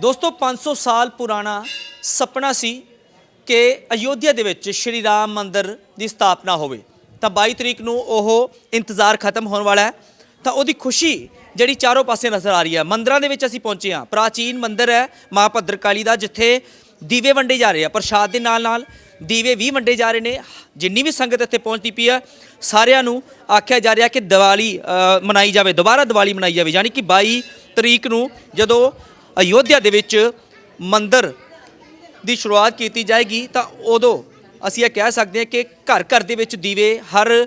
ਦੋਸਤੋ 500 ਸਾਲ ਪੁਰਾਣਾ ਸੁਪਨਾ ਸੀ ਕਿ ਅਯੋਧਿਆ ਦੇ ਵਿੱਚ ਸ਼੍ਰੀ ਰਾਮ ਮੰਦਿਰ ਦੀ ਸਥਾਪਨਾ ਹੋਵੇ। ਤਾਂ 22 ਤਰੀਕ ਨੂੰ ਉਹ ਇੰਤਜ਼ਾਰ ਖਤਮ ਹੋਣ ਵਾਲਾ ਹੈ। ਤਾਂ ਉਹਦੀ ਖੁਸ਼ੀ ਜਿਹੜੀ ਚਾਰੋਂ ਪਾਸੇ ਨਜ਼ਰ ਆ ਰਹੀ ਹੈ। ਮੰਦਰਾਂ ਦੇ ਵਿੱਚ ਅਸੀਂ ਪਹੁੰਚੇ ਹਾਂ। ਪ੍ਰਾਚੀਨ ਮੰਦਿਰ ਹੈ ਮਾਂ ਭੱਦਰਕਾਲੀ ਦਾ, ਜਿੱਥੇ ਦੀਵੇ ਵੰਡੇ ਜਾ ਰਹੇ ਆ। ਪ੍ਰਸ਼ਾਦ ਦੇ ਨਾਲ ਨਾਲ ਦੀਵੇ ਵੀ ਵੰਡੇ ਜਾ ਰਹੇ ਨੇ। ਜਿੰਨੀ ਵੀ ਸੰਗਤ ਇੱਥੇ ਪਹੁੰਚਦੀ ਪਈ ਆ ਸਾਰਿਆਂ ਨੂੰ ਆਖਿਆ ਜਾ ਰਿਹਾ ਕਿ ਦੀਵਾਲੀ ਮਨਾਈ ਜਾਵੇ। ਦੁਬਾਰਾ ਦੀਵਾਲੀ ਮਨਾਈ ਜਾਵੇ। ਯਾਨੀ ਕਿ 22 ਤਰੀਕ ਨੂੰ ਜਦੋਂ ਅਯੋਧਿਆ ਦੇ ਵਿੱਚ ਮੰਦਰ ਦੀ ਸ਼ੁਰੂਆਤ ਕੀਤੀ ਜਾਏਗੀ, ਤਾਂ ਉਦੋਂ ਅਸੀਂ ਇਹ ਕਹਿ ਸਕਦੇ ਹਾਂ ਕਿ ਘਰ ਘਰ ਦੇ ਵਿੱਚ ਦੀਵੇ, ਹਰ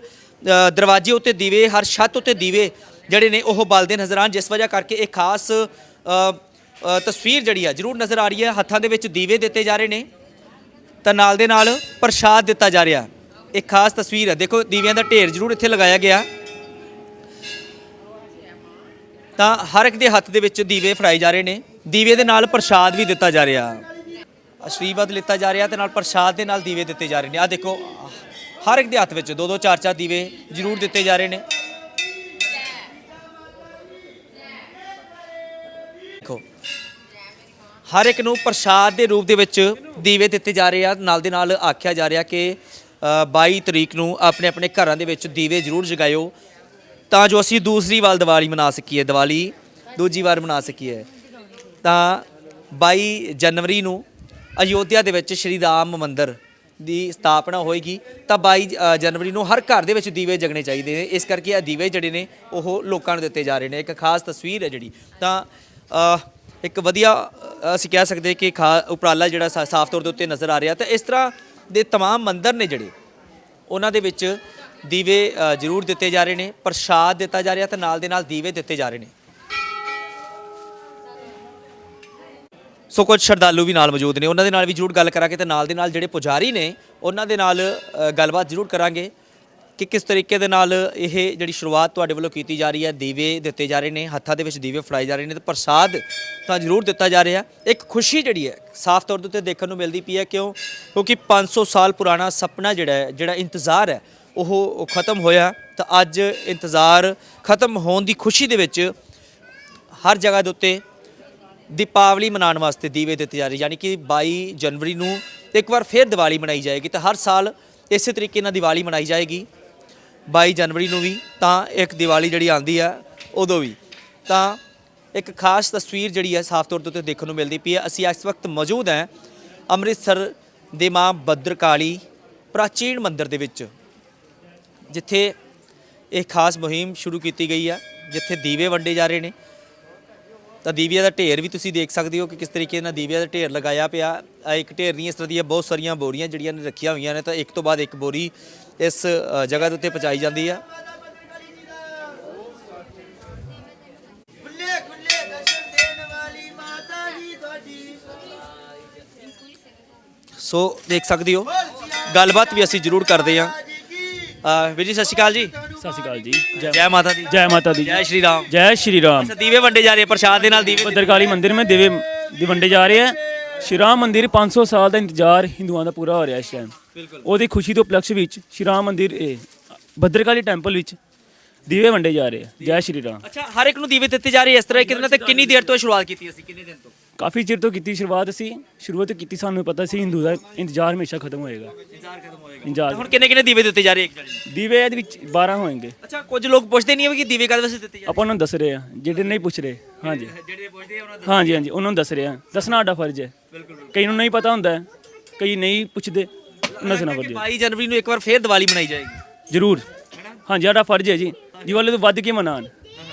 ਦਰਵਾਜ਼ੇ ਉੱਤੇ ਦੀਵੇ, ਹਰ ਛੱਤ ਉੱਤੇ ਦੀਵੇ ਜਿਹੜੇ ਨੇ, ਉਹ ਬਲਦੇ ਨਜ਼ਰ ਆਉਣ, ਜਿਸ ਵਜ੍ਹਾ ਕਰਕੇ ਇਹ ਖਾਸ ਤਸਵੀਰ ਜਿਹੜੀ ਆ ਜ਼ਰੂਰ ਨਜ਼ਰ ਆ ਰਹੀ ਹੈ। ਹੱਥਾਂ ਦੇ ਵਿੱਚ ਦੀਵੇ ਦਿੱਤੇ ਜਾ ਰਹੇ ਨੇ, ਤਾਂ ਨਾਲ ਦੇ ਨਾਲ ਪ੍ਰਸ਼ਾਦ ਦਿੱਤਾ ਜਾ ਰਿਹਾ। ਇੱਕ ਖਾਸ ਤਸਵੀਰ ਹੈ ਦੇਖੋ, ਦੀਵਿਆਂ ਦਾ ਢੇਰ ਜ਼ਰੂਰ ਇੱਥੇ ਲਗਾਇਆ ਗਿਆ। ਤਾਂ ਹਰ ਇੱਕ ਦੇ ਹੱਥ ਦੇ ਵਿੱਚ ਦੀਵੇ ਫੜਾਏ ਜਾ ਰਹੇ ਨੇ। ਦੀਵੇ ਦੇ ਨਾਲ ਪ੍ਰਸ਼ਾਦ ਵੀ ਦਿੱਤਾ ਜਾ ਰਿਹਾ। ਆਸ਼ੀਰਵਾਦ ਲਿੱਤਾ ਜਾ ਰਿਹਾ ਤੇ ਨਾਲ ਪ੍ਰਸ਼ਾਦ ਦੇ ਨਾਲ ਦੀਵੇ ਦਿੱਤੇ ਜਾ ਰਹੇ ਨੇ। ਆ ਦੇਖੋ ਹਰ ਇੱਕ ਦੇ ਹੱਥ ਵਿੱਚ ਦੋ ਦੋ ਚਾਰ ਚਾਰ ਦੀਵੇ ਜ਼ਰੂਰ ਦਿੱਤੇ ਜਾ ਰਹੇ ਨੇ। ਦੇਖੋ ਹਰ ਇੱਕ ਨੂੰ ਪ੍ਰਸ਼ਾਦ ਦੇ ਰੂਪ ਦੇ ਵਿੱਚ ਦੀਵੇ ਦਿੱਤੇ ਜਾ ਰਹੇ ਆ। ਨਾਲ ਦੇ ਨਾਲ ਆਖਿਆ ਜਾ ਰਿਹਾ ਕਿ ਅ, 22 ਤਰੀਕ ਨੂੰ ਆਪਣੇ ਆਪਣੇ ਘਰਾਂ ਦੇ ਵਿੱਚ ਦੀਵੇ ਜ਼ਰੂਰ ਜਗਾਇਓ ਤਾਂ ਜੋ ਅਸੀਂ ਦੂਸਰੀ ਵਾਰ ਦੀਵਾਲੀ ਮਨਾ ਸਕੀਏ। ਦੀਵਾਲੀ ਦੂਜੀ ਵਾਰ ਮਨਾ ਸਕੀਏ। ਤਾਂ 22 ਜਨਵਰੀ ਨੂੰ ਅਯੋਧਿਆ ਦੇ ਵਿੱਚ ਸ਼੍ਰੀ ਰਾਮ ਮੰਦਿਰ ਦੀ ਸਥਾਪਨਾ ਹੋਏਗੀ ਤਾਂ 22 ਅ, ਜਨਵਰੀ ਨੂੰ ਹਰ ਘਰ ਦੇ ਵਿੱਚ ਦੀਵੇ ਜਗਣੇ ਚਾਹੀਦੇ ਨੇ ਇਸ ਕਰਕੇ ਇਹ ਦੀਵੇ ਜਿਹੜੇ ਨੇ ਉਹ ਲੋਕਾਂ ਨੂੰ ਦਿੱਤੇ ਜਾ ਰਹੇ ਨੇ ਇੱਕ ਖਾਸ ਤਸਵੀਰ ਹੈ ਜਿਹੜੀ ਤਾਂ ਅ, ਇੱਕ ਵਧੀਆ ਅ, ਅਸੀਂ ਕਹਿ ਸਕਦੇ ਕਿ ਖਾ ਉਪਰਾਲਾ ਜਿਹੜਾ ਸਾ- ਸਾਫ਼ ਤੌਰ ਦੇ ਉੱਤੇ ਨਜ਼ਰ ਆ ਰਿਹਾ ਤਾਂ ਇਸ ਤਰ੍ਹਾਂ ਦੇ तमाम ਮੰਦਿਰ ਨੇ ਜਿਹੜੇ ਉਹਨਾਂ ਦੇ ਵਿੱਚ ਦੀਵੇ ਅ, ਜ਼ਰੂਰ ਦਿੱਤੇ ਜਾ ਰਹੇ ਨੇ ਪ੍ਰਸ਼ਾਦ ਦਿੱਤਾ ਜਾ ਰਿਹਾ ਤੇ ਨਾਲ ਦੇ ਨਾਲ ਦੀਵੇ ਦਿੱਤੇ ਜਾ ਰਹੇ ਨੇ ਸੋ ਕੁਝ ਸ਼ਰਧਾਲੂ ਵੀ ਨਾਲ ਮੌਜੂਦ ਨੇ। ਉਹਨਾਂ ਦੇ ਨਾਲ ਵੀ ਜ਼ਰੂਰ ਗੱਲ ਕਰਾਂਗੇ ਤੇ ਨਾਲ ਦੇ ਨਾਲ ਜਿਹੜੇ ਪੁਜਾਰੀ ਨੇ ਉਹਨਾਂ ਦੇ ਨਾਲ ਅ, ਗੱਲਬਾਤ ਜ਼ਰੂਰ ਕਰਾਂਗੇ ਕਿ ਕਿਸ ਤਰੀਕੇ ਦੇ ਨਾਲ ਇਹ ਜਿਹੜੀ ਸ਼ੁਰੂਆਤ ਤੁਹਾਡੇ ਵੱਲੋਂ ਕੀਤੀ ਜਾ ਰਹੀ ਹੈ ਦੀਵੇ ਦਿੱਤੇ ਜਾ ਰਹੇ ਨੇ ਹੱਥਾਂ ਦੇ ਵਿੱਚ ਦੀਵੇ ਫੜਾਏ ਜਾ ਰਹੇ ਨੇ ਤੇ ਪ੍ਰਸਾਦ ਤਾਂ ਜ਼ਰੂਰ ਦਿੱਤਾ ਜਾ ਰਿਹਾ। ਇੱਕ ਖੁਸ਼ੀ ਜਿਹੜੀ ਹੈ ਸਾਫ਼ ਤੌਰ ਦੇ ਉੱਤੇ ਦੇਖਣ ਨੂੰ ਮਿਲਦੀ ਪਈ ਹੈ ਕਿਉਂ? ਕਿਉਂਕਿ 500 ਸਾਲ ਪੁਰਾਣਾ ਸੁਪਨਾ ਜਿਹੜਾ ਹੈ ਜਿਹੜਾ ਇੰਤਜ਼ਾਰ ਹੈ ਉਹ ਉਹ ਖਤਮ ਹੋਇਆ। ਤਾਂ ਅੱਜ ਇੰਤਜ਼ਾਰ ਖਤਮ ਹੋਣ ਦੀ ਖੁਸ਼ੀ ਦੇ ਵਿੱਚ ਹਰ ਜਗ੍ਹਾ ਦੇ ਉੱਤੇ ਦੀਪਾਵਲੀ ਮਨਾਉਣ ਵਾਸਤੇ ਦੀਵੇ ਦਿੱਤੇ ਜਾ ਰਹੇ, ਯਾਨੀ ਕਿ 22 ਜਨਵਰੀ ਨੂੰ ਇੱਕ ਵਾਰ ਫਿਰ ਦੀਵਾਲੀ ਮਨਾਈ ਜਾਏਗੀ ਤਾਂ ਹਰ ਸਾਲ ਇਸੇ ਤਰੀਕੇ ਨਾਲ ਦੀਵਾਲੀ ਮਨਾਈ ਜਾਏਗੀ। 22 ਜਨਵਰੀ ਨੂੰ ਵੀ ਤਾਂ ਇੱਕ ਦੀਵਾਲੀ ਜਿਹੜੀ ਆਉਂਦੀ ਆ, ਉਦੋਂ ਵੀ। ਤਾਂ ਇੱਕ ਖਾਸ ਤਸਵੀਰ ਜਿਹੜੀ ਹੈ ਸਾਫ਼ ਤੌਰ ਦੇ ਉੱਤੇ ਦੇਖਣ ਨੂੰ ਮਿਲਦੀ ਪਈ ਹੈ ਅਸੀਂ ਇਸ ਵਕਤ ਮੌਜੂਦ ਹਾਂ ਅੰਮ੍ਰਿਤਸਰ ਦੇ ਮਾਂ ਭੱਦਰਕਾਲੀ ਪ੍ਰਾਚੀਨ ਮੰਦਿਰ ਦੇ ਵਿੱਚ, ਜਿੱਥੇ ਇਹ ਖਾਸ ਮੁਹਿੰਮ ਸ਼ੁਰੂ ਕੀਤੀ ਗਈ ਆ, ਜਿੱਥੇ ਦੀਵੇ ਵੰਡੇ ਜਾ ਰਹੇ ਨੇ। ਤਾਂ ਦੀਵਿਆਂ ਦਾ ਢੇਰ ਵੀ ਤੁਸੀਂ ਦੇਖ ਸਕਦੇ ਹੋ ਕਿ ਕਿਸ ਤਰੀਕੇ ਨਾਲ ਦੀਵਿਆਂ ਦਾ ਢੇਰ ਲਗਾਇਆ ਪਿਆ। ਇੱਕ ਢੇਰ ਨਹੀਂ ਇਸ ਤਰ੍ਹਾਂ ਦੀਆਂ ਬਹੁਤ ਸਾਰੀਆਂ ਬੋਰੀਆਂ ਜਿਹੜੀਆਂ ਨੇ ਰੱਖੀਆਂ ਹੋਈਆਂ ਨੇ ਤਾਂ ਇੱਕ ਤੋਂ ਬਾਅਦ ਇੱਕ ਬੋਰੀ ਇਸ ਜਗ੍ਹਾ ਦੇ ਉੱਤੇ ਪਹੁੰਚਾਈ ਜਾਂਦੀ ਆ। ਸੋ ਦੇਖ ਸਕਦੇ ਹੋ ਗੱਲਬਾਤ ਵੀ ਅਸੀਂ ਜ਼ਰੂਰ ਕਰਦੇ ਅ, ਵੀਰ ਜੀ ਸਤਿ ਸ਼੍ਰੀ ਅਕਾਲ ਜੀ। ਸਤਿ ਸ਼੍ਰੀ ਅਕਾਲ ਜੀ। ਜੈ ਮਾਤਾ ਦੀ। ਜੈ ਮਾਤਾ ਦੀ। ਜੈ ਸ਼੍ਰੀ ਰਾਮ। ਜੈ ਸ਼੍ਰੀ ਰਾਮ। ਅੱਛਾ ਦੀਵੇ ਵੰਡੇ ਜਾ ਰਹੇ ਆ, ਪ੍ਰਸ਼ਾਦ ਦੇ ਨਾਲ ਦੀਵੇ ਭਦਰਕਾਲੀ ਮੰਦਿਰ ਮੇ ਦੇਵੇ ਦੀ ਵੰਡੇ ਜਾ ਰਹੇ ਹੈ ਸ਼੍ਰੀ ਰਾਮ ਮੰਦਿਰ 500 ਸਾਲ ਦਾ ਇੰਤਜ਼ਾਰ ਹਿੰਦੂਆਂ ਦਾ ਪੂਰਾ ਹੋ ਰਿਹਾ ਇਸ ਟਾਈਮ ਬਿਲਕੁਲ। ਉਹਦੀ ਖੁਸ਼ੀ ਤੋਂ ਉਪਲਕਸ਼ ਵਿੱਚ ਸ਼੍ਰੀ ਰਾਮ ਮੰਦਿਰ ਇਹ ਭਦਰਕਾਲੀ ਟੈਂਪਲ ਵਿੱਚ ਦੀਵੇ ਵੰਡੇ ਜਾ ਰਹੇ ਹੈ ਜੈ ਸ਼੍ਰੀ ਰਾਮ। ਅੱਛਾ ਹਰ ਇੱਕ ਨੂੰ ਦੀਵੇ ਦਿੱਤੇ ਜਾ ਰਹੇ ਇਸ ਤਰ੍ਹਾਂ ਕਿੰਨਾ ਤੇ ਕਿੰਨੀ ਦੇਰ ਤੋਂ ਸ਼ੁਰੂਆਤ ਕੀਤੀ ਅਸੀਂ? ਕਿੰਨੇ ਦਿਨ ਤੋਂ? ਕਾਫੀ ਚਿਰ ਤੋਂ ਕੀਤੀ ਸ਼ੁਰੂਆਤ ਅਸੀਂ ਸ਼ੁਰੂਆਤ ਕੀਤੀ ਸਾਨੂੰ ਪਤਾ ਸੀ ਹਿੰਦੂ ਦਾ ਇੰਤਜ਼ਾਰ ਹਮੇਸ਼ਾ ਖਤਮ ਹੋਏਗਾ। ਇੰਤਜ਼ਾਰ ਖਤਮ ਹੋਏਗਾ। ਇੰਤਜ਼ਾਰ। ਹੁਣ ਕਿੰਨੇ ਕਿੰਨੇ ਦੀਵੇ ਦਿੱਤੇ ਜਾ ਰਹੇ ਇੱਕ ਨੂੰ? ਦੀਵੇ ਇਹਦੇ ਵਿੱਚ 12 ਹੋਣਗੇ। ਅੱਛਾ ਕੁਝ ਲੋਕ ਪੁੱਛਦੇ ਨਹੀਂ ਕਿ ਦੀਵੇ ਕਦ ਵਾਸਤੇ ਦਿੱਤੇ ਜਾ ਆਪਾਂ ਉਹਨਾਂ ਨੂੰ ਦੱਸ ਰਹੇ ਆ ਜਿਹੜੇ ਨਹੀਂ ਪੁੱਛ ਰਹੇ। ਹਾਂਜੀ। ਜਿਹੜੇ ਪੁੱਛਦੇ ਆ ਉਹਨਾਂ ਹਾਂਜੀ ਹਾਂਜੀ ਉਹਨਾਂ ਨੂੰ ਦੱਸ ਰਹੇ ਆ। ਦੱਸਣਾ ਸਾਡਾ ਫਰਜ਼ ਹੈ। ਬਿਲਕੁਲ ਕਈ ਨੂੰ ਨਹੀਂ ਪਤਾ ਹੁੰਦਾ ਕਈ ਨਹੀਂ ਪੁੱਛਦੇ ਦੱਸਣਾ ਫਰਜ਼ ਹੈ 22 ਜਨਵਰੀ ਨੂੰ ਇੱਕ ਵਾਰ ਫੇਰ ਦੀਵਾਲੀ ਮਨਾਈ ਜਾਏਗੀ। ਜ਼ਰੂਰ। ਹਾਂਜੀ ਸਾਡਾ ਫਰਜ਼ ਹੈ ਜੀ। ਦੀਵਾਲੀ ਤੋਂ ਵੱਧ ਕੇ ਮਨਾਉਣ।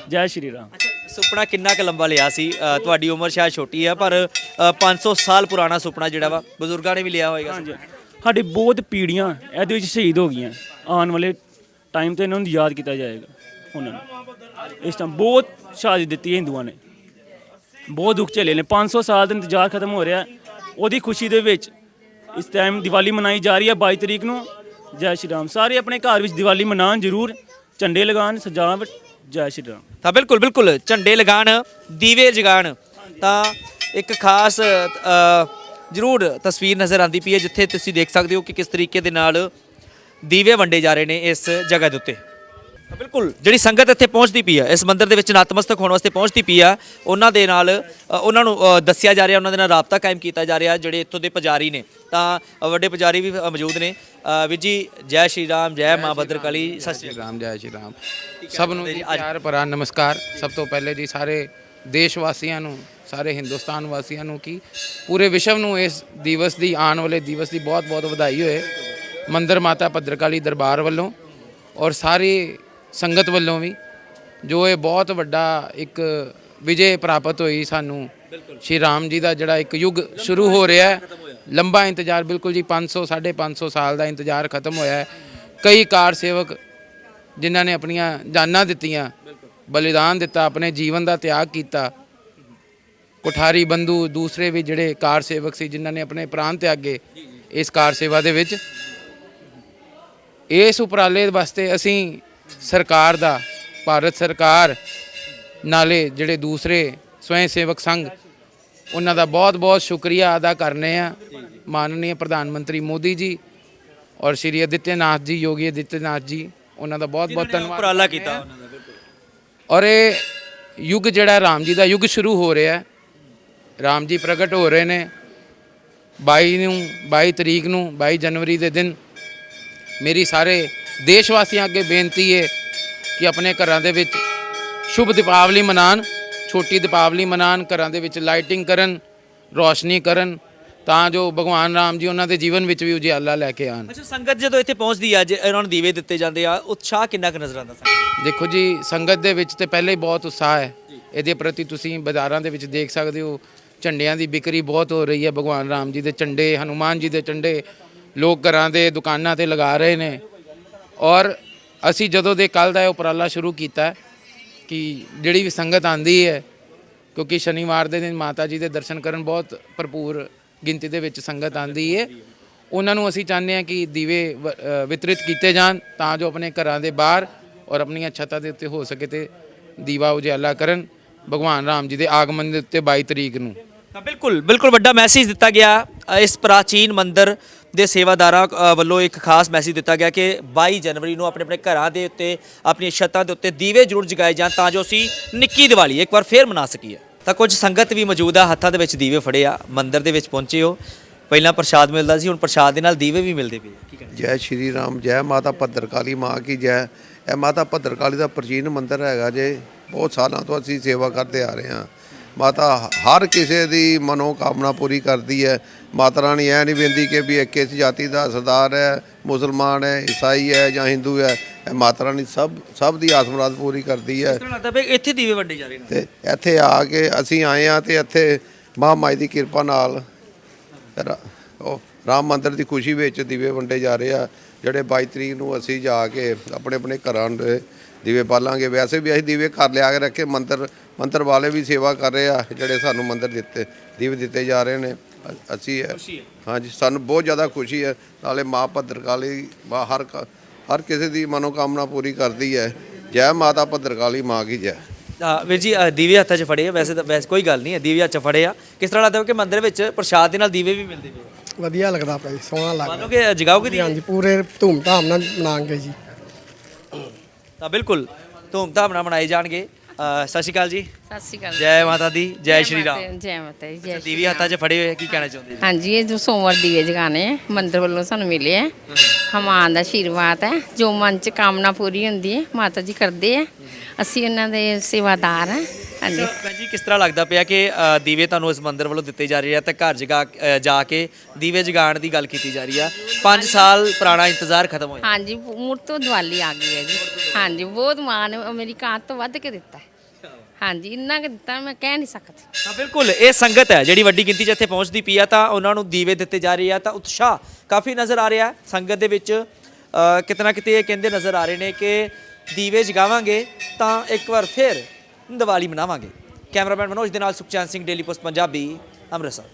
ਜੈ ਸ਼੍ਰੀ ਰਾਮ। ਸੁਪਨਾ ਕਿੰਨਾ ਕੁ ਲੰਬਾ ਲਿਆ ਸੀ? ਅ, ਤੁਹਾਡੀ ਉਮਰ ਸ਼ਾਇਦ ਛੋਟੀ ਹੈ ਪਰ ਅ, 500 ਸਾਲ ਪੁਰਾਣਾ ਸੁਪਨਾ ਜਿਹੜਾ ਵਾ ਬਜ਼ੁਰਗਾਂ ਨੇ ਵੀ ਲਿਆ ਹੋਏਗਾ ਹਾਂਜੀ। ਸਾਡੀ ਬਹੁਤ ਪੀੜ੍ਹੀਆਂ ਇਹਦੇ ਵਿੱਚ ਸ਼ਹੀਦ ਹੋ ਗਈਆਂ। ਆਉਣ ਵਾਲੇ ਟਾਈਮ ਤੇ ਇਹਨਾਂ ਨੂੰ ਯਾਦ ਕੀਤਾ ਜਾਏਗਾ ਉਹਨਾਂ ਨੂੰ। ਇਸ ਟਾਈਮ ਬਹੁਤ ਸ਼ਹਾਦਤ ਦਿੱਤੀ ਹੈ ਹਿੰਦੂਆਂ ਨੇ। ਬਹੁਤ ਦੁੱਖ ਝੇਲੇ ਨੇ। 500 ਸਾਲ ਦਾ ਇੰਤਜ਼ਾਰ ਖਤਮ ਹੋ ਰਿਹਾ। ਉਹਦੀ ਖੁਸ਼ੀ ਦੇ ਵਿੱਚ ਇਸ ਟਾਈਮ ਦੀਵਾਲੀ ਮਨਾਈ ਜਾ ਰਹੀ ਹੈ 22 ਤਰੀਕ ਨੂੰ। ਜੈ ਸ਼੍ਰੀ ਰਾਮ। ਸਾਰੇ ਆਪਣੇ ਘਰ ਵਿੱਚ ਦੀਵਾਲੀ ਮਨਾਉਣ ਜ਼ਰੂਰ। ਝੰਡੇ ਲਗਾਉਣ ਸਜਾਵਟ ਜੈ ਸ਼੍ਰੀ ਰਾਮ। ਤਾਂ ਬਿਲਕੁਲ ਬਿਲਕੁਲ, ਝੰਡੇ ਲਗਾਣ ਦੀਵੇ ਜਗਾਣ ਤਾਂ ਇੱਕ ਖਾਸ ਜ਼ਰੂਰ ਤਸਵੀਰ ਨਜ਼ਰ ਆਂਦੀ ਪਈ ਹੈ, ਜਿੱਥੇ ਤੁਸੀਂ ਦੇਖ ਸਕਦੇ ਹੋ ਕਿ ਕਿਸ ਤਰੀਕੇ ਦੇ ਨਾਲ ਦੀਵੇ ਵੰਡੇ ਜਾ ਰਹੇ ਨੇ ਇਸ ਜਗ੍ਹਾ ਦੇ ਉੱਤੇ। ਬਿਲਕੁਲ ਜਿਹੜੀ ਸੰਗਤ ਇੱਥੇ ਪਹੁੰਚਦੀ ਪਈ ਹੈ ਇਸ ਮੰਦਿਰ ਦੇ ਵਿੱਚ ਨਤਮਸਤਕ ਹੋਣ ਵਾਸਤੇ ਪਹੁੰਚਦੀ ਪਈ ਆ ਉਹਨਾਂ ਦੇ ਨਾਲ ਅ, ਉਹਨਾਂ ਨੂੰ ਅ, ਦੱਸਿਆ ਜਾ ਰਿਹਾ ਉਹਨਾਂ ਦੇ ਨਾਲ ਰਾਬਤਾ ਕਾਇਮ ਕੀਤਾ ਜਾ ਰਿਹਾ ਜਿਹੜੇ ਇੱਥੋਂ ਦੇ ਪੁਜਾਰੀ ਨੇ। ਤਾਂ ਅ, ਵੱਡੇ ਪੁਜਾਰੀ ਵੀ ਅ, ਮੌਜੂਦ ਨੇ। ਅ, ਵੀਰ ਜੀ ਜੈ ਸ਼੍ਰੀ ਰਾਮ ਜੈ ਮਾਂ ਭਦਰਕਾਲੀ ਸਤਿ ਸ਼੍ਰੀ ਸ਼੍ਰੀ ਰਾਮ ਜੈ ਸ਼੍ਰੀ ਰਾਮ ਸਭ ਨੂੰ ਜੀ ਪਿਆਰ ਭਰਾ ਨਮਸਕਾਰ। ਸਭ ਤੋਂ ਪਹਿਲੇ ਜੀ ਸਾਰੇ ਦੇਸ਼ ਵਾਸੀਆਂ ਨੂੰ ਸਾਰੇ ਹਿੰਦੁਸਤਾਨ ਵਾਸੀਆਂ ਨੂੰ ਕੀ ਪੂਰੇ ਵਿਸ਼ਵ ਨੂੰ ਇਸ ਦਿਵਸ ਦੀ ਆਉਣ ਵਾਲੇ ਦਿਵਸ ਦੀ ਬਹੁਤ ਬਹੁਤ ਵਧਾਈ ਹੋਏ। ਮੰਦਰ ਮਾਤਾ ਭਦਰਕਾਲੀ ਦਰਬਾਰ ਵੱਲੋਂ ਔਰ ਸਾਰੀ ਸੰਗਤ ਵੱਲੋਂ ਵੀ ਜੋ ਇਹ ਬਹੁਤ ਵੱਡਾ ਇੱਕ ਵਿਜੇ ਪ੍ਰਾਪਤ ਹੋਈ ਸਾਨੂੰ ਸ਼੍ਰੀ ਰਾਮ ਜੀ ਦਾ ਜਿਹੜਾ ਇੱਕ ਯੁੱਗ ਸ਼ੁਰੂ ਹੋ ਰਿਹਾ ਹੈ। ਲੰਬਾ ਇੰਤਜ਼ਾਰ ਬਿਲਕੁਲ ਜੀ 500 550 ਸਾਲ ਦਾ ਇੰਤਜ਼ਾਰ ਖਤਮ ਹੋਇਆ ਹੈ। ਕਈ ਕਾਰ ਸੇਵਕ ਜਿਨ੍ਹਾਂ ਨੇ ਆਪਣੀਆਂ ਜਾਨਾਂ ਦਿੱਤੀਆਂ ਬਲੀਦਾਨ ਦਿੱਤਾ ਆਪਣੇ ਜੀਵਨ ਦਾ ਤਿਆਗ ਕੀਤਾ। ਕੁਠਾਰੀ ਬੰਧੂ ਦੂਸਰੇ ਵੀ ਜਿਹੜੇ ਕਾਰ ਸੇਵਕ ਸੀ ਜਿਨ੍ਹਾਂ ਨੇ ਆਪਣੇ ਪ੍ਰਾਣ ਤਿਆਗੇ ਇਸ ਕਾਰ ਸੇਵਾ ਦੇ ਵਿੱਚ। ਇਸ ਉਪਰਾਲੇ ਵਾਸਤੇ ਅਸੀਂ ਸਰਕਾਰ ਦਾ ਭਾਰਤ ਸਰਕਾਰ ਨਾਲੇ ਜਿਹੜੇ ਦੂਸਰੇ ਸਵੈਂ ਸੇਵਕ ਸੰਘ ਉਹਨਾਂ ਦਾ ਬਹੁਤ-ਬਹੁਤ ਸ਼ੁਕਰੀਆ ਅਦਾ ਕਰਨੇ ਆ ਮਾਨਨੀय ਪ੍ਰਧਾਨ ਮੰਤਰੀ ਮੋਦੀ ਜੀ ਔਰ ਸ਼੍ਰੀ ਆਦਿੱਤਿਆਨਾਥ ਜੀ ਯੋਗੀ ਆਦਿੱਤਿਆਨਾਥ ਜੀ ਉਹਨਾਂ ਦਾ ਬਹੁਤ-ਬਹੁਤ ਧੰਨਵਾਦ ਉਪਰਾਲਾ ਕੀਤਾ ਉਹਨਾਂ ਦਾ ਬਿਲਕੁਲ। ਔਰ ਇਹ ਯੁੱਗ ਜਿਹੜਾ ਰਾਮ ਜੀ ਦਾ ਯੁੱਗ ਸ਼ੁਰੂ ਹੋ ਰਿਹਾ ਹੈ। ਰਾਮ ਜੀ ਪ੍ਰਗਟ ਹੋ ਰਹੇ ਨੇ। 22 ਨੂੰ 22 ਤਰੀਕ ਨੂੰ 22 ਜਨਵਰੀ ਦੇ ਦਿਨ ਮੇਰੀ ਸਾਰੇ ਦੇਸ਼ ਵਾਸੀਆਂ ਅੱਗੇ ਬੇਨਤੀ ਹੈ ਕਿ ਆਪਣੇ ਘਰਾਂ ਦੇ ਵਿੱਚ ਸ਼ੁਭ ਦੀਪਾਵਲੀ ਮਨਾਣ ਛੋਟੀ ਦੀਪਾਵਲੀ ਮਨਾਣ ਘਰਾਂ ਦੇ ਵਿੱਚ ਲਾਈਟਿੰਗ ਕਰਨ ਰੋਸ਼ਨੀ ਕਰਨ ਤਾਂ ਜੋ ਭਗਵਾਨ ਰਾਮ ਜੀ ਉਹਨਾਂ ਦੇ ਜੀਵਨ ਵਿੱਚ ਵੀ ਉਜਿਆਲਾ ਲੈ ਕੇ ਆਣ ਅੱਛਾ ਸੰਗਤ ਜਦੋਂ ਇੱਥੇ ਪਹੁੰਚਦੀ ਆ ਜੇ ਇਹਨਾਂ ਨੂੰ ਦੀਵੇ ਦਿੱਤੇ ਜਾਂਦੇ ਆ ਉਤਸ਼ਾਹ ਕਿੰਨਾ ਕੁ ਨਜ਼ਰ ਆਉਂਦਾ ਸੰਗਤ ਦੇਖੋ ਜੀ ਸੰਗਤ ਦੇ ਵਿੱਚ ਤੇ ਪਹਿਲੇ ਹੀ ਬਹੁਤ ਉਤਸ਼ਾਹ ਹੈ। ਇਹਦੇ ਪ੍ਰਤੀ ਤੁਸੀਂ ਬਾਜ਼ਾਰਾਂ ਦੇ ਵਿੱਚ ਦੇਖ ਸਕਦੇ ਹੋ ਝੰਡਿਆਂ ਦੀ ਵਿਕਰੀ ਬਹੁਤ ਹੋ ਰਹੀ ਹੈ। ਭਗਵਾਨ ਰਾਮ ਜੀ ਦੇ ਝੰਡੇ ਹਨੂਮਾਨ ਜੀ ਦੇ ਝੰਡੇ ਲੋਕ ਘਰਾਂ ਦੇ ਦੁਕਾਨਾਂ ਤੇ ਲਗਾ ਰਹੇ ਨੇ। ਔਰ ਅਸੀਂ ਜਦੋਂ ਦੇ ਕੱਲ ਦਾ ਇਹ ਉਪਰਾਲਾ ਸ਼ੁਰੂ ਕੀਤਾ ਕਿ ਜਿਹੜੀ ਵੀ ਸੰਗਤ ਆਂਦੀ ਹੈ, ਕਿਉਂਕਿ ਸ਼ਨੀਵਾਰ ਦੇ ਦਿਨ ਮਾਤਾ ਜੀ ਦੇ ਦਰਸ਼ਨ ਕਰਨ ਬਹੁਤ ਭਰਪੂਰ ਗਿਣਤੀ ਦੇ ਵਿੱਚ ਸੰਗਤ ਆਂਦੀ ਹੈ, ਉਹਨਾਂ ਨੂੰ ਅਸੀਂ ਚਾਹੁੰਦੇ ਹਾਂ ਕਿ ਦੀਵੇ ਵਿਤਰਿਤ ਕੀਤੇ ਜਾਣ ਤਾਂ ਜੋ ਆਪਣੇ ਘਰਾਂ ਦੇ ਬਾਹਰ ਔਰ ਆਪਣੀਆਂ ਛੱਤਾਂ ਦੇ ਉੱਤੇ ਹੋ ਸਕੇ ਤੇ ਦੀਵਾ ਉਜਾਲਾ ਕਰਨ ਭਗਵਾਨ ਰਾਮ ਜੀ ਦੇ ਆਗਮਨ ਦੇ ਉੱਤੇ 22 ਤਰੀਕ ਨੂੰ। ਤਾਂ ਬਿਲਕੁਲ ਬਿਲਕੁਲ ਵੱਡਾ ਮੈਸੇਜ ਦਿੱਤਾ ਗਿਆ ਇਸ ਪ੍ਰਾਚੀਨ ਮੰਦਿਰ ਦੇ ਸੇਵਾਦਾਰਾਂ ਅ, ਵੱਲੋਂ ਇੱਕ ਖਾਸ ਮੈਸੇਜ ਦਿੱਤਾ ਗਿਆ ਕਿ 22 ਜਨਵਰੀ ਨੂੰ ਆਪਣੇ ਆਪਣੇ ਘਰਾਂ ਦੇ ਉੱਤੇ ਆਪਣੀਆਂ ਛੱਤਾਂ ਦੇ ਉੱਤੇ ਦੀਵੇ ਜ਼ਰੂਰ ਜਗਾਏ ਜਾਣ ਤਾਂ ਜੋ ਅਸੀਂ ਨਿੱਕੀ ਦੀਵਾਲੀ ਇੱਕ ਵਾਰ ਫੇਰ ਮਨਾ ਸਕੀਏ। ਤਾਂ ਕੁਝ ਸੰਗਤ ਵੀ ਮੌਜੂਦ ਆ ਹੱਥਾਂ ਦੇ ਵਿੱਚ ਦੀਵੇ ਫੜੇ ਆ ਮੰਦਿਰ ਦੇ ਵਿੱਚ ਪਹੁੰਚੇ ਹੋ। ਪਹਿਲਾਂ ਪ੍ਰਸ਼ਾਦ ਮਿਲਦਾ ਸੀ ਹੁਣ ਪ੍ਰਸ਼ਾਦ ਦੇ ਨਾਲ ਦੀਵੇ ਵੀ ਮਿਲਦੇ ਪਏ ਆ। ਕੀ ਕਹਿਣਾ ਜੈ ਸ਼੍ਰੀ ਰਾਮ ਜੈ ਮਾਤਾ ਭੱਦਰਕਾਲੀ ਮਾਂ ਕੀ ਜੈ। ਇਹ ਮਾਤਾ ਭੱਦਰਕਾਲੀ ਦਾ ਪ੍ਰਾਚੀਨ ਮੰਦਿਰ ਹੈਗਾ ਜੇ ਬਹੁਤ ਸਾਲਾਂ ਤੋਂ ਅਸੀਂ ਸੇਵਾ ਕਰਦੇ ਆ ਰਹੇ ਹਾਂ। ਮਾਤਾ ਹਰ ਕਿਸੇ ਦੀ ਮਨੋਕਾਮਨਾ ਪੂਰੀ ਕਰਦੀ ਹੈ। ਮਾਤਾ ਰਾਣੀ ਐ ਨਹੀਂ ਬੇਨਦੀ ਕਿ ਵੀ ਇੱਕ ਇਸ ਜਾਤੀ ਦਾ ਸਰਦਾਰ ਹੈ ਮੁਸਲਮਾਨ ਹੈ ਈਸਾਈ ਹੈ ਜਾਂ ਹਿੰਦੂ ਹੈ। ਇਹ ਮਾਤਾ ਰਾਣੀ ਸਭ ਸਭ ਦੀ ਆਸ ਮੁਰਾਦ ਪੂਰੀ ਕਰਦੀ ਹੈ। ਲੱਗਦਾ ਇੱਥੇ ਦੀਵੇ ਵੱਡੇ ਜਾ ਰਹੇ ਨੇ। ਤੇ ਇੱਥੇ ਆ ਕੇ ਅਸੀਂ ਆਏ ਆ ਤੇ ਇੱਥੇ ਮਹਾਮਾਈ ਦੀ ਕਿਰਪਾ ਨਾਲ ਰਾ- ਉਹ ਰਾਮ ਮੰਦਿਰ ਦੀ ਖੁਸ਼ੀ ਵਿੱਚ ਦੀਵੇ ਵੰਡੇ ਜਾ ਰਹੇ ਆ। ਜਿਹੜੇ 22 ਤਰੀਕ ਨੂੰ ਅਸੀਂ ਜਾ ਕੇ ਆਪਣੇ ਆਪਣੇ ਘਰਾਂ ਦੇ ਦੀਵੇ ਬਾਲਾਂਗੇ। ਵੈਸੇ ਵੀ ਅਸੀਂ ਦੀਵੇ ਘਰ ਲਿਆ ਕੇ ਰੱਖੇ ਮੰਦਿਰ ਮੰਦਿਰ ਵਾਲੇ ਵੀ ਸੇਵਾ ਕਰ ਰਹੇ ਆ ਜਿਹੜੇ ਸਾਨੂੰ ਮੰਦਿਰ ਦਿੱਤੇ ਦੀਵੇ ਦਿੱਤੇ ਜਾ ਰਹੇ ਨੇ। ਅ- ਅਸੀਂ ਹਾਂਜੀ ਸਾਨੂੰ ਬਹੁਤ ਜ਼ਿਆਦਾ ਖੁਸ਼ੀ ਹੈ। ਨਾਲੇ ਮਾਂ ਭੱਦਰਕਾਲੀ ਮਾਂ ਹਰ ਕ- ਹਰ ਕਿਸੇ ਦੀ ਮਨੋਕਾਮਨਾ ਪੂਰੀ ਕਰਦੀ ਹੈ। ਜੈ ਮਾਤਾ ਭੱਦਰਕਾਲੀ ਮਾਂ ਕੀ ਜੈ। ਤਾਂ ਵੀਰ ਜੀ ਅ, ਦੀਵੇ ਹੱਥਾਂ 'ਚ ਫੜੇ ਆ ਵੈਸੇ ਤਾਂ ਵੈਸੇ ਕੋਈ ਗੱਲ ਨਹੀਂ ਹੈ ਦੀਵੇ ਹੱਥ 'ਚ ਫੜੇ ਆ। ਕਿਸ ਤਰ੍ਹਾਂ ਲੱਗਦਾ ਕਿ ਮੰਦਿਰ ਵਿੱਚ ਪ੍ਰਸ਼ਾਦ ਦੇ ਨਾਲ ਦੀਵੇ ਵੀ ਮਿਲਦੇ ਪਏ ਆ? ਵਧੀਆ ਲੱਗਦਾ ਜੀ ਸੋਹਣਾ ਲੱਗਦਾ। ਮੰਨੋ ਕਿ ਜਗਾਓਗੇ ਦੀਵੇ? ਹਾਂਜੀ ਪੂਰੇ ਧੂਮਧਾਮ ਨਾਲ ਮਨਾਵਾਂਗੇ ਜੀ। ਤਾਂ ਬਿਲਕੁਲ ਧੂਮਧਾਮ ਨਾਲ ਮਨਾਏ ਜਾਣਗੇ। ਅ, ਸਤਿ ਸ਼੍ਰੀ ਅਕਾਲ ਜੀ। ਸਤਿ ਸ਼੍ਰੀ ਅਕਾਲ ਜੈ ਮਾਤਾ ਦੀ ਜੈ ਸ਼੍ਰੀ ਰਾਮ। ਮਾਤਾ- ਜੈ ਮਾਤਾ ਦੀ ਜੈ ਦੀਵੇ ਹੱਥਾਂ 'ਚ ਫੜੇ ਹੋਏ ਆ, ਕੀ ਕਹਿਣਾ ਚਾਹੁੰਦੇ ਜੀ? ਹਾਂਜੀ ਇਹ ਜੋ ਸੋਮਵਾਰ ਦੀਵੇ ਜਗਾਣੇ ਹੈ ਮੰਦਰ ਵੱਲੋਂ ਸਾਨੂੰ ਮਿਲੇ ਹੈ ਹਮਾਨ ਦਾ ਆਸ਼ੀਰਵਾਦ ਹੈ ਜੋ ਮਨ ਚ ਕਾਮਨਾ ਪੂਰੀ ਹੁੰਦੀ ਹੈ ਮਾਤਾ ਜੀ ਕਰਦੇ ਹੈ ਅਸੀਂ ਉਹਨਾਂ ਦੇ ਸੇਵਾਦਾਰ ਹਾਂ। ਹਾਂਜੀ। ਜੀ ਕਿਸ ਤਰ੍ਹਾਂ ਲੱਗਦਾ ਪਿਆ ਕਿ ਅ, ਦੀਵੇ ਤੁਹਾਨੂੰ ਇਸ ਮੰਦਿਰ ਵੱਲੋਂ ਦਿੱਤੇ ਜਾ ਰਹੇ ਆ ਤੇ ਘਰ ਜਗਾ ਅ, ਜਾ ਕੇ ਦੀਵੇ ਜਗਾਉਣ ਦੀ ਗੱਲ ਕੀਤੀ ਜਾ ਰਹੀ ਆ? 5 ਸਾਲ ਪੁਰਾਣਾ ਇੰਤਜ਼ਾਰ ਖਤਮ ਹੋਇਆ। ਹਾਂਜੀ ਮੁੜ ਤੋਂ ਦੀਵਾਲੀ ਆ ਗਈ ਹੈ ਜੀ। ਹਾਂਜੀ ਬਹੁਤ ਮਾਨ ਅਮਰੀਕਾ ਤੋਂ ਵੱਧ ਕੇ ਦਿੱਤਾ ਹੈ। ਹਾਂਜੀ ਇੰਨਾ ਕਿ ਦਿੱਤਾ ਮੈਂ ਕਹਿ ਨਹੀਂ ਸਕਦੀ। ਤਾਂ ਬਿਲਕੁਲ ਇਹ ਸੰਗਤ ਹੈ ਜਿਹੜੀ ਵੱਡੀ ਗਿਣਤੀ 'ਚ ਇੱਥੇ ਪਹੁੰਚਦੀ ਪਈ ਆ ਤਾਂ ਉਹਨਾਂ ਨੂੰ ਦੀਵੇ ਦਿੱਤੇ ਜਾ ਰਹੇ ਆ ਤਾਂ ਉਤਸ਼ਾਹ ਕਾਫੀ ਨਜ਼ਰ ਆ ਰਿਹਾ। ਹੈ ਸੰਗਤ ਦੇ ਵਿੱਚ ਅ, ਕਿਤਨਾ ਕਿਤੇ ਇਹ ਕਹਿੰਦੇ ਨਜ਼ਰ ਆ ਰਹੇ ਨੇ ਕਿ ਦੀਵੇ ਜਗਾਵਾਂਗੇ ਤਾਂ ਇੱਕ ਵਾਰ ਫਿਰ ਦੀਵਾਲੀ ਮਨਾਵਾਂਗੇ। ਕੈਮਰਾਮੈਨ ਮਨੋਜ ਦੇ ਨਾਲ ਸੁਖਚੈਨ ਸਿੰਘ ਡੇਲੀ ਪੋਸਟ ਪੰਜਾਬੀ ਅੰਮ੍ਰਿਤਸਰ।